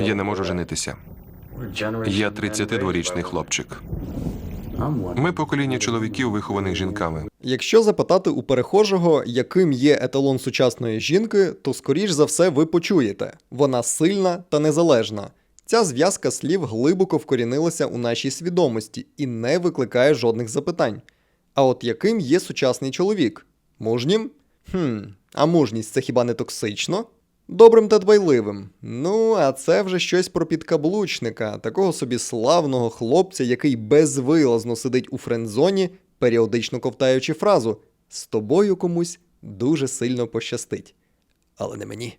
Я не можу женитися. Я 32-річний хлопчик. Ми покоління чоловіків, вихованих жінками. Якщо запитати у перехожого, яким є еталон сучасної жінки, то скоріш за все ви почуєте вона сильна та незалежна. Ця зв'язка слів глибоко вкорінилася у нашій свідомості і не викликає жодних запитань. А от яким є сучасний чоловік? Мужнім? Хм, а мужність це хіба не токсично? Добрим та дбайливим. Ну, а це вже щось про підкаблучника, такого собі славного хлопця, який безвилазно сидить у френдзоні, періодично ковтаючи фразу З тобою комусь дуже сильно пощастить. Але не мені.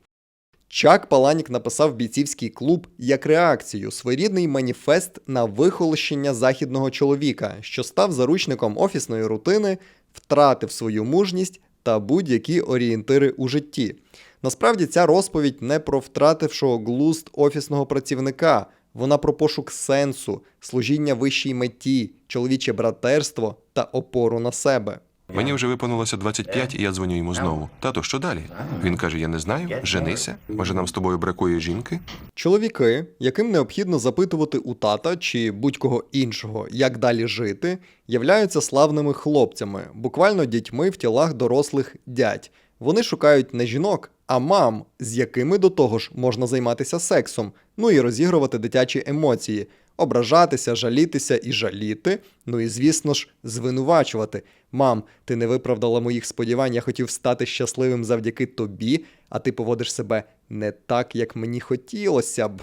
Чак Паланік написав бійцівський клуб як реакцію, своєрідний маніфест на вихолощення західного чоловіка, що став заручником офісної рутини, втратив свою мужність та будь-які орієнтири у житті. Насправді ця розповідь не про втратившого глузд офісного працівника, вона про пошук сенсу, служіння вищій меті, чоловіче братерство та опору на себе. Мені вже виповнилося 25, і я дзвоню йому знову. Тато, що далі? Він каже: Я не знаю, женися. Може, нам з тобою бракує жінки? Чоловіки, яким необхідно запитувати у тата чи будь-кого іншого, як далі жити, являються славними хлопцями, буквально дітьми в тілах дорослих дядь. Вони шукають не жінок, а мам, з якими до того ж можна займатися сексом, ну і розігрувати дитячі емоції, ображатися, жалітися і жаліти, ну і звісно ж, звинувачувати. Мам, ти не виправдала моїх сподівань, я хотів стати щасливим завдяки тобі, а ти поводиш себе не так, як мені хотілося б.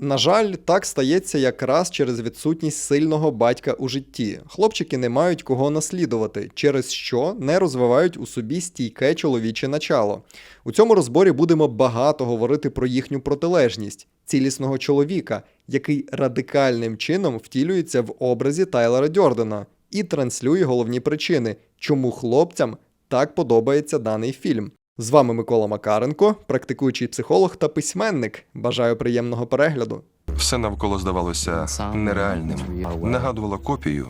На жаль, так стається якраз через відсутність сильного батька у житті. Хлопчики не мають кого наслідувати, через що не розвивають у собі стійке чоловіче начало. У цьому розборі будемо багато говорити про їхню протилежність цілісного чоловіка, який радикальним чином втілюється в образі Тайлера Дьордена і транслює головні причини, чому хлопцям так подобається даний фільм. З вами Микола Макаренко, практикуючий психолог та письменник. Бажаю приємного перегляду. Все навколо здавалося нереальним. Нагадувало копію,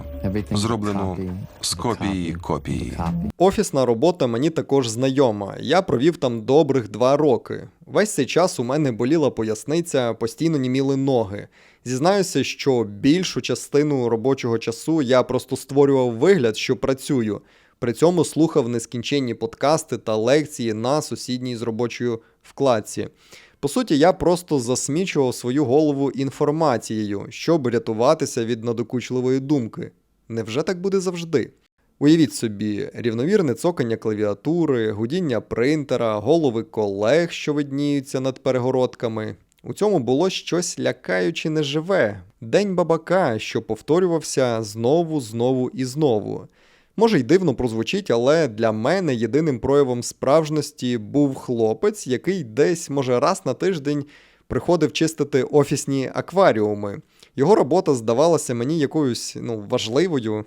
зроблену з копії копії. Офісна робота мені також знайома. Я провів там добрих два роки. Весь цей час у мене боліла поясниця, постійно німіли ноги. Зізнаюся, що більшу частину робочого часу я просто створював вигляд, що працюю. При цьому слухав нескінченні подкасти та лекції на сусідній з робочою вкладці. По суті, я просто засмічував свою голову інформацією, щоб рятуватися від надокучливої думки. Невже так буде завжди? Уявіть собі, рівновірне цокання клавіатури, гудіння принтера, голови колег, що видніються над перегородками. У цьому було щось лякаюче неживе, день бабака, що повторювався знову, знову і знову. Може й дивно прозвучить, але для мене єдиним проявом справжності був хлопець, який десь, може, раз на тиждень приходив чистити офісні акваріуми. Його робота здавалася мені якоюсь ну, важливою,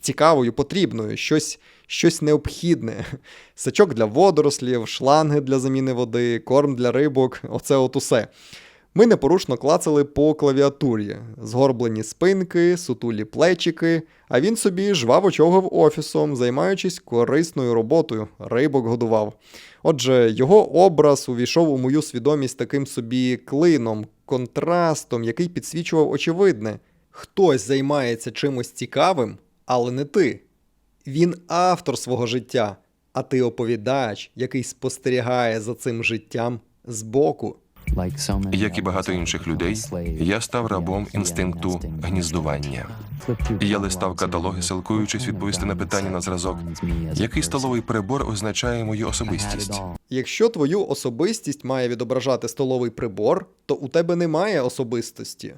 цікавою, потрібною, щось, щось необхідне. Сачок для водорослів, шланги для заміни води, корм для рибок оце от усе. Ми непорушно клацали по клавіатурі, згорблені спинки, сутулі плечики, а він собі жваво човгав офісом, займаючись корисною роботою, рибок годував. Отже, його образ увійшов у мою свідомість таким собі клином, контрастом, який підсвічував очевидне. Хтось займається чимось цікавим, але не ти. Він автор свого життя, а ти оповідач, який спостерігає за цим життям збоку. Як і багато інших людей, я став рабом інстинкту гніздування. Я листав каталоги, силкуючись відповісти на питання на зразок, який столовий прибор означає мою особистість. Якщо твою особистість має відображати столовий прибор, то у тебе немає особистості.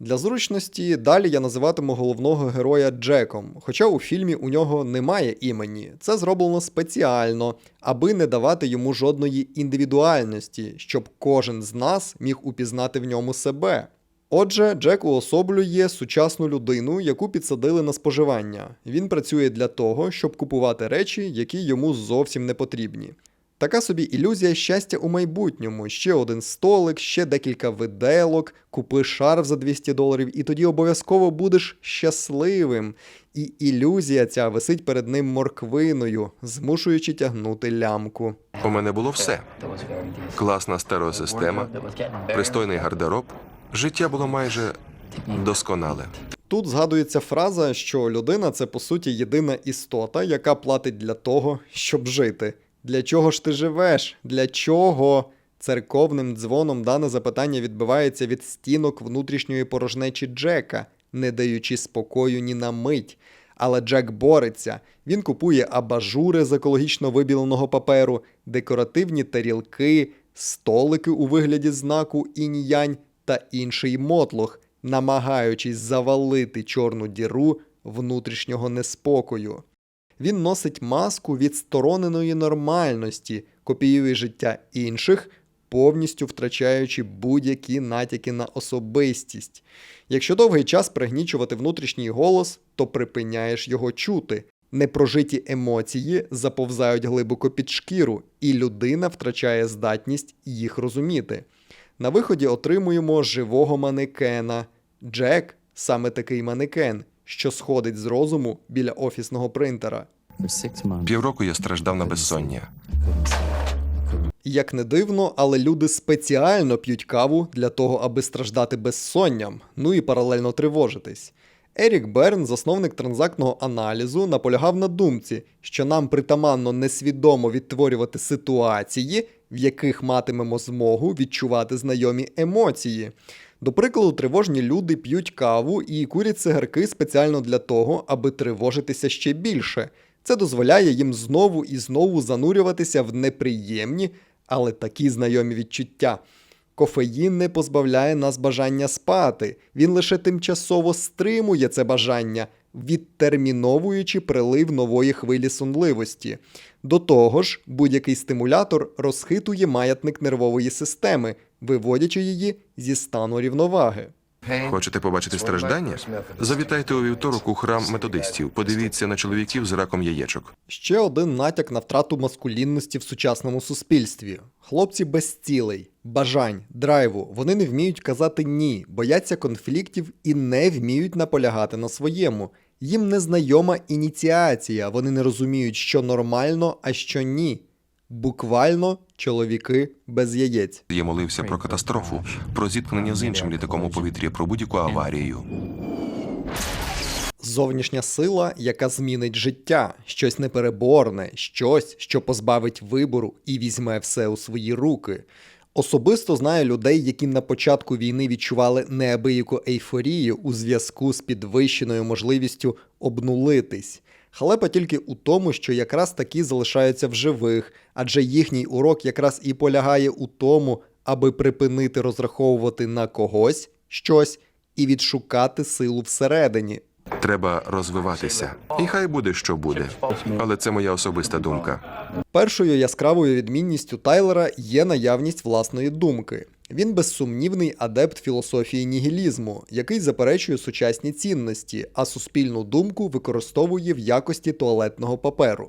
Для зручності далі я називатиму головного героя Джеком, хоча у фільмі у нього немає імені. Це зроблено спеціально, аби не давати йому жодної індивідуальності, щоб кожен з нас міг упізнати в ньому себе. Отже, Джек уособлює сучасну людину, яку підсадили на споживання. Він працює для того, щоб купувати речі, які йому зовсім не потрібні. Така собі ілюзія щастя у майбутньому. Ще один столик, ще декілька виделок, купи шарф за 200 доларів, і тоді обов'язково будеш щасливим. І ілюзія ця висить перед ним морквиною, змушуючи тягнути лямку. У мене було все: класна стереосистема, пристойний гардероб. Життя було майже досконале. Тут згадується фраза, що людина це по суті єдина істота, яка платить для того, щоб жити. Для чого ж ти живеш? Для чого? Церковним дзвоном дане запитання відбивається від стінок внутрішньої порожнечі Джека, не даючи спокою ні на мить. Але Джек бореться. Він купує абажури з екологічно вибіленого паперу, декоративні тарілки, столики у вигляді знаку інь-янь та інший мотлох, намагаючись завалити чорну діру внутрішнього неспокою. Він носить маску відстороненої нормальності, копіює життя інших, повністю втрачаючи будь-які натяки на особистість. Якщо довгий час пригнічувати внутрішній голос, то припиняєш його чути. Непрожиті емоції заповзають глибоко під шкіру, і людина втрачає здатність їх розуміти. На виході отримуємо живого манекена. Джек саме такий манекен, що сходить з розуму біля офісного принтера. Півроку я страждав на безсоння. Як не дивно, але люди спеціально п'ють каву для того, аби страждати безсонням, ну і паралельно тривожитись. Ерік Берн, засновник транзактного аналізу, наполягав на думці, що нам притаманно несвідомо відтворювати ситуації, в яких матимемо змогу відчувати знайомі емоції. До прикладу, тривожні люди п'ють каву і курять цигарки спеціально для того, аби тривожитися ще більше. Це дозволяє їм знову і знову занурюватися в неприємні, але такі знайомі відчуття. Кофеїн не позбавляє нас бажання спати, він лише тимчасово стримує це бажання, відтерміновуючи прилив нової хвилі сонливості. До того ж, будь-який стимулятор розхитує маятник нервової системи, виводячи її зі стану рівноваги. Хочете побачити страждання? Завітайте у вівторок у храм методистів. Подивіться на чоловіків з раком яєчок. Ще один натяк на втрату маскулінності в сучасному суспільстві. Хлопці без цілей, бажань, драйву. Вони не вміють казати ні, бояться конфліктів і не вміють наполягати на своєму. Їм незнайома ініціація, вони не розуміють, що нормально, а що ні. Буквально чоловіки без яєць. Я молився про катастрофу, про зіткнення з іншим літаком у повітрі, про будь-яку аварію. Зовнішня сила, яка змінить життя, щось непереборне, щось, що позбавить вибору і візьме все у свої руки. Особисто знаю людей, які на початку війни відчували неабияку ейфорію у зв'язку з підвищеною можливістю обнулитись. Халепа тільки у тому, що якраз такі залишаються в живих, адже їхній урок якраз і полягає у тому, аби припинити розраховувати на когось щось і відшукати силу всередині. Треба розвиватися. І хай буде, що буде. Але це моя особиста думка. Першою яскравою відмінністю Тайлера є наявність власної думки. Він безсумнівний адепт філософії нігілізму, який заперечує сучасні цінності, а суспільну думку використовує в якості туалетного паперу.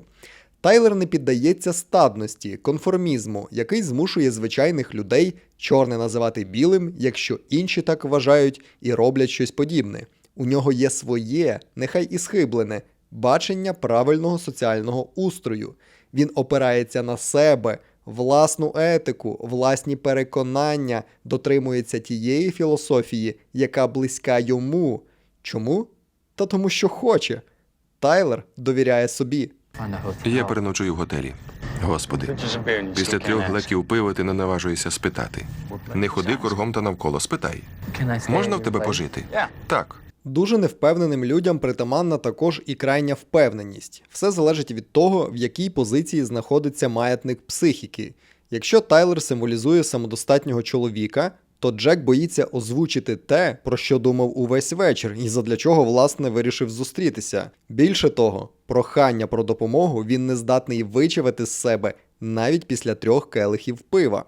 Тайлер не піддається стадності, конформізму, який змушує звичайних людей чорне називати білим, якщо інші так вважають і роблять щось подібне. У нього є своє, нехай і схиблене, бачення правильного соціального устрою. Він опирається на себе, власну етику, власні переконання, дотримується тієї філософії, яка близька йому. Чому? Та тому, що хоче. Тайлер довіряє собі. Я переночую в готелі. Господи, після трьох глеків пива ти не наважуєшся спитати. Не ходи кругом та навколо, спитай. Можна в тебе пожити? Так. Дуже невпевненим людям притаманна також і крайня впевненість. Все залежить від того, в якій позиції знаходиться маятник психіки. Якщо Тайлер символізує самодостатнього чоловіка, то Джек боїться озвучити те, про що думав увесь вечір, і задля чого, власне, вирішив зустрітися. Більше того, прохання про допомогу він не здатний вичавити з себе навіть після трьох келихів пива.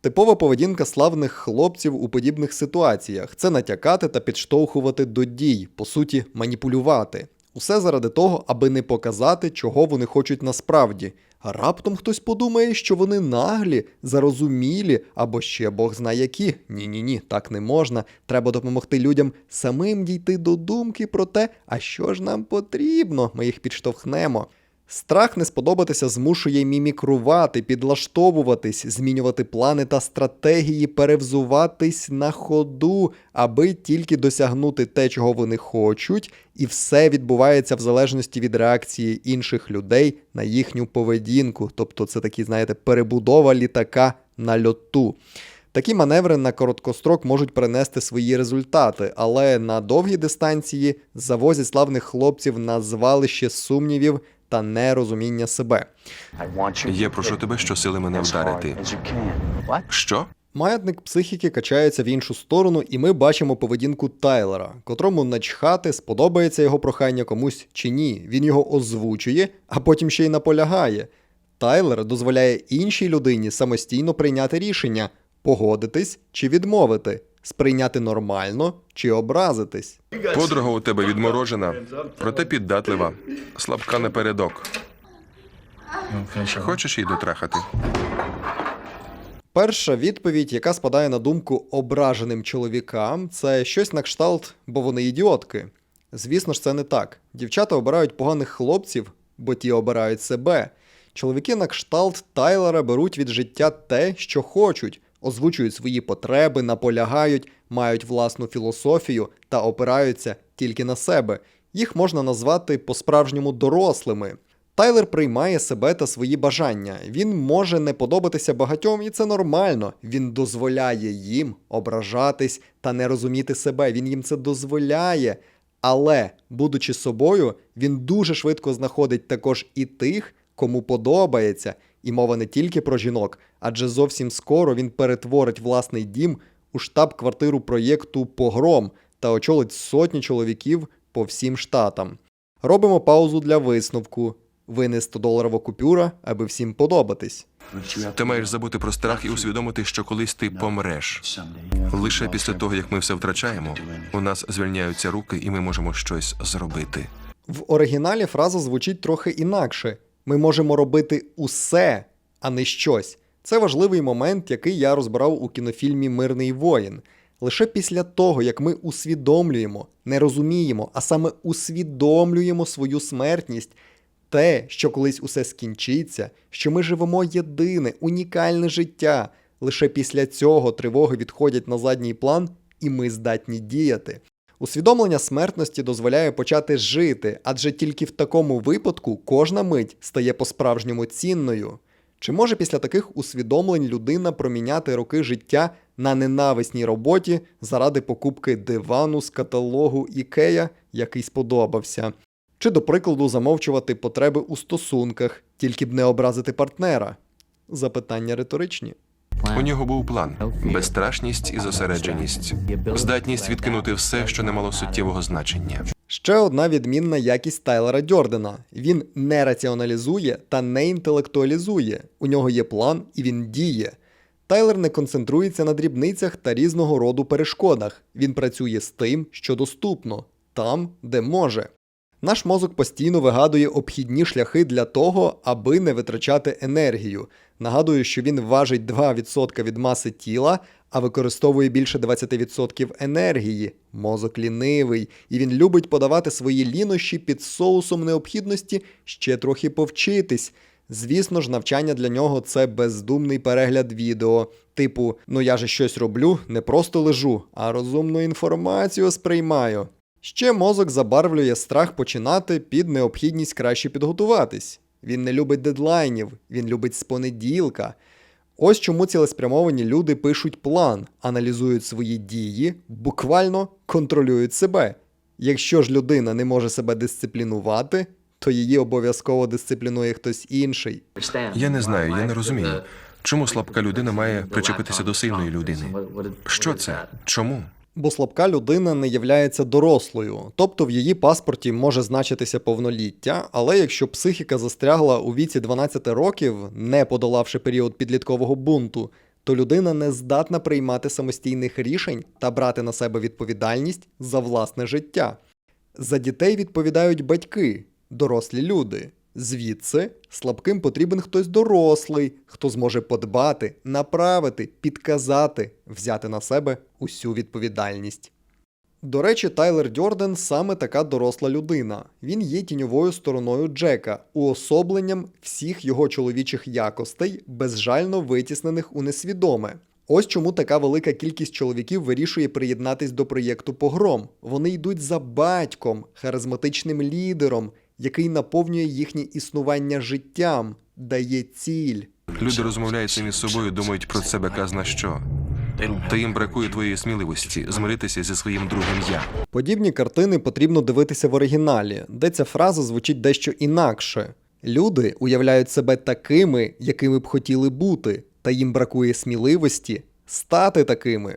Типова поведінка славних хлопців у подібних ситуаціях це натякати та підштовхувати до дій, по суті, маніпулювати. Усе заради того, аби не показати, чого вони хочуть насправді, А раптом хтось подумає, що вони наглі, зарозумілі або ще Бог знає які. Ні, ні, ні, так не можна. Треба допомогти людям самим дійти до думки про те, а що ж нам потрібно. Ми їх підштовхнемо. Страх не сподобатися змушує мімікрувати, підлаштовуватись, змінювати плани та стратегії, перевзуватись на ходу, аби тільки досягнути те, чого вони хочуть, і все відбувається в залежності від реакції інших людей на їхню поведінку. Тобто це такі, знаєте, перебудова літака на льоту. Такі маневри на короткострок можуть принести свої результати, але на довгій дистанції завозять славних хлопців на звалище сумнівів та нерозуміння себе. Я прошу тебе щосили мене вдарити. Що? Маятник психіки качається в іншу сторону, і ми бачимо поведінку Тайлера, котрому начхати, сподобається його прохання комусь чи ні. Він його озвучує, а потім ще й наполягає. Тайлер дозволяє іншій людині самостійно прийняти рішення погодитись чи відмовити, сприйняти нормально чи образитись. Подруга у тебе відморожена, проте піддатлива, слабка напередок. Хочеш її дотрахати? Перша відповідь, яка спадає на думку ображеним чоловікам, це щось на кшталт, бо вони ідіотки. Звісно ж, це не так. Дівчата обирають поганих хлопців, бо ті обирають себе. Чоловіки на кшталт Тайлера беруть від життя те, що хочуть, озвучують свої потреби, наполягають, мають власну філософію та опираються тільки на себе. Їх можна назвати по-справжньому дорослими. Тайлер приймає себе та свої бажання. Він може не подобатися багатьом, і це нормально. Він дозволяє їм ображатись та не розуміти себе. Він їм це дозволяє. Але, будучи собою, він дуже швидко знаходить також і тих, кому подобається. І мова не тільки про жінок, адже зовсім скоро він перетворить власний дім у штаб-квартиру проєкту Погром та очолить сотні чоловіків по всім штатам. Робимо паузу для висновку. Ви не 100-доларова купюра, аби всім подобатись. Ти маєш забути про страх і усвідомити, що колись ти помреш. Лише після того, як ми все втрачаємо, у нас звільняються руки, і ми можемо щось зробити. В оригіналі фраза звучить трохи інакше: ми можемо робити усе, а не щось. Це важливий момент, який я розбирав у кінофільмі Мирний воїн. Лише після того, як ми усвідомлюємо, не розуміємо, а саме усвідомлюємо свою смертність, те, що колись усе скінчиться, що ми живемо єдине, унікальне життя. Лише після цього тривоги відходять на задній план, і ми здатні діяти. Усвідомлення смертності дозволяє почати жити, адже тільки в такому випадку кожна мить стає по-справжньому цінною. Чи може після таких усвідомлень людина проміняти роки життя на ненависній роботі заради покупки дивану з каталогу Ікея, який сподобався? Чи, до прикладу, замовчувати потреби у стосунках, тільки б не образити партнера? Запитання риторичні. У нього був план: безстрашність і зосередженість, здатність відкинути все, що не мало суттєвого значення. Ще одна відмінна якість Тайлера Дьордена. Він не раціоналізує та не інтелектуалізує. У нього є план і він діє. Тайлер не концентрується на дрібницях та різного роду перешкодах. Він працює з тим, що доступно, там, де може. Наш мозок постійно вигадує обхідні шляхи для того, аби не витрачати енергію. Нагадую, що він важить 2% від маси тіла, а використовує більше 20% енергії. Мозок лінивий, і він любить подавати свої лінощі під соусом необхідності ще трохи повчитись. Звісно ж, навчання для нього це бездумний перегляд відео. Типу, ну я же щось роблю, не просто лежу, а розумну інформацію сприймаю. Ще мозок забарвлює страх починати під необхідність краще підготуватись. Він не любить дедлайнів, він любить з понеділка. Ось чому цілеспрямовані люди пишуть план, аналізують свої дії, буквально контролюють себе. Якщо ж людина не може себе дисциплінувати, то її обов'язково дисциплінує хтось інший. Я не знаю, я не розумію. Чому слабка людина має причепитися до сильної людини? Що це? Чому? Бо слабка людина не являється дорослою, тобто в її паспорті може значитися повноліття, але якщо психіка застрягла у віці 12 років, не подолавши період підліткового бунту, то людина не здатна приймати самостійних рішень та брати на себе відповідальність за власне життя. За дітей відповідають батьки, дорослі люди. Звідси слабким потрібен хтось дорослий, хто зможе подбати, направити, підказати, взяти на себе усю відповідальність. До речі, Тайлер Дьорден саме така доросла людина. Він є тіньовою стороною Джека, уособленням всіх його чоловічих якостей, безжально витіснених у несвідоме. Ось чому така велика кількість чоловіків вирішує приєднатись до проєкту Погром. Вони йдуть за батьком, харизматичним лідером, який наповнює їхнє існування життям, дає ціль. Люди розмовляють самі з собою, думають про себе казна що. Та їм бракує твоєї сміливості змиритися зі своїм другим я. Подібні картини потрібно дивитися в оригіналі, де ця фраза звучить дещо інакше. Люди уявляють себе такими, якими б хотіли бути, та їм бракує сміливості стати такими.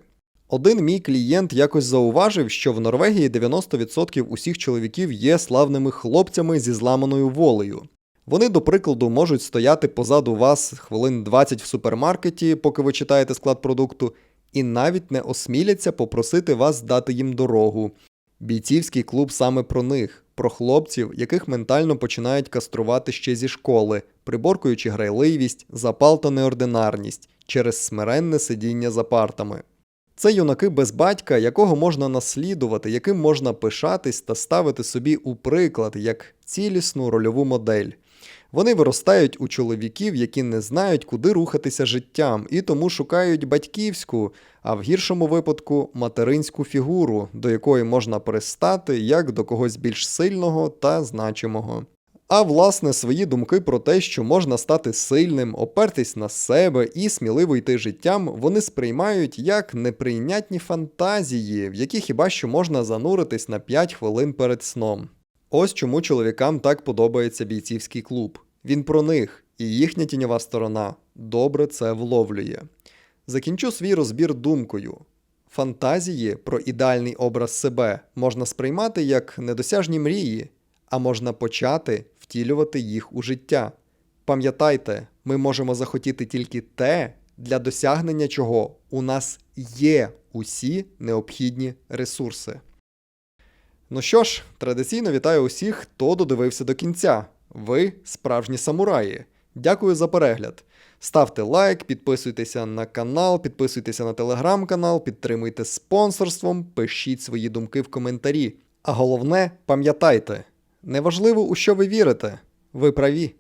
Один мій клієнт якось зауважив, що в Норвегії 90% усіх чоловіків є славними хлопцями зі зламаною волею. Вони, до прикладу, можуть стояти позаду вас хвилин 20 в супермаркеті, поки ви читаєте склад продукту, і навіть не осміляться попросити вас дати їм дорогу. Бійцівський клуб саме про них, про хлопців, яких ментально починають каструвати ще зі школи, приборкуючи грайливість, запал та неординарність через смиренне сидіння за партами. Це юнаки без батька, якого можна наслідувати, яким можна пишатись та ставити собі у приклад як цілісну рольову модель. Вони виростають у чоловіків, які не знають, куди рухатися життям, і тому шукають батьківську, а в гіршому випадку материнську фігуру, до якої можна пристати як до когось більш сильного та значимого. А власне свої думки про те, що можна стати сильним, опертись на себе і сміливо йти життям, вони сприймають як неприйнятні фантазії, в які хіба що можна зануритись на 5 хвилин перед сном. Ось чому чоловікам так подобається бійцівський клуб. Він про них, і їхня тіньова сторона добре це вловлює. Закінчу свій розбір думкою. Фантазії про ідеальний образ себе можна сприймати як недосяжні мрії, а можна почати втілювати їх у життя. Пам'ятайте, ми можемо захотіти тільки те, для досягнення чого у нас є усі необхідні ресурси. Ну що ж, традиційно вітаю усіх, хто додивився до кінця. Ви справжні самураї. Дякую за перегляд. Ставте лайк, підписуйтеся на канал, підписуйтеся на телеграм-канал, підтримуйте спонсорством, пишіть свої думки в коментарі. А головне, пам'ятайте, неважливо, у що ви вірите, ви праві.